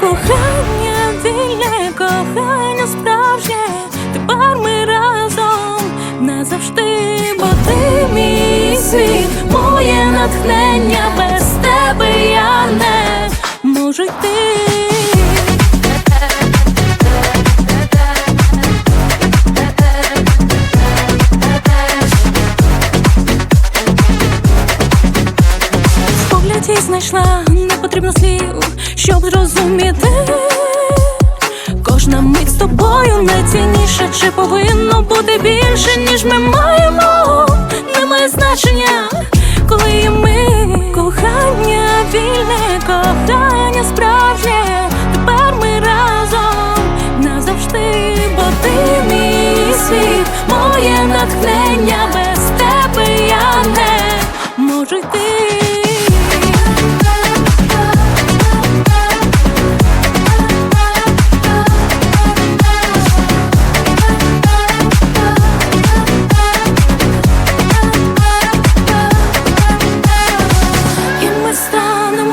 кохання, вільне кохання справжнє. Тепер ми разом назавжди, бо ти мій світ, моє натхнення, без тебе я не можу йти. В знайшла не потрібно слів, щоб зрозуміти. Кожна мить з тобою найцінніша, чи повинно бути більше, ніж ми маємо. Немає значення, коли є ми кохання, вільне кохання справжнє. Тепер ми разом назавжди, бо ти мій світ, моє натхнення,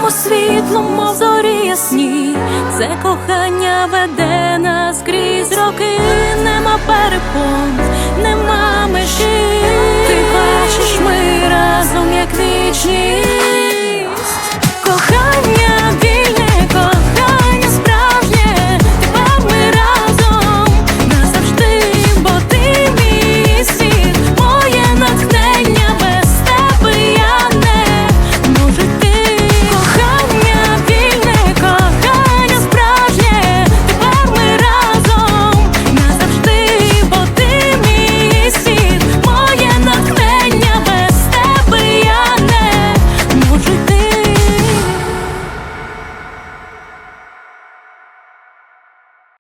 станемо світлом, мов зорі ясні. Це кохання веде нас крізь роки. Нема перепон,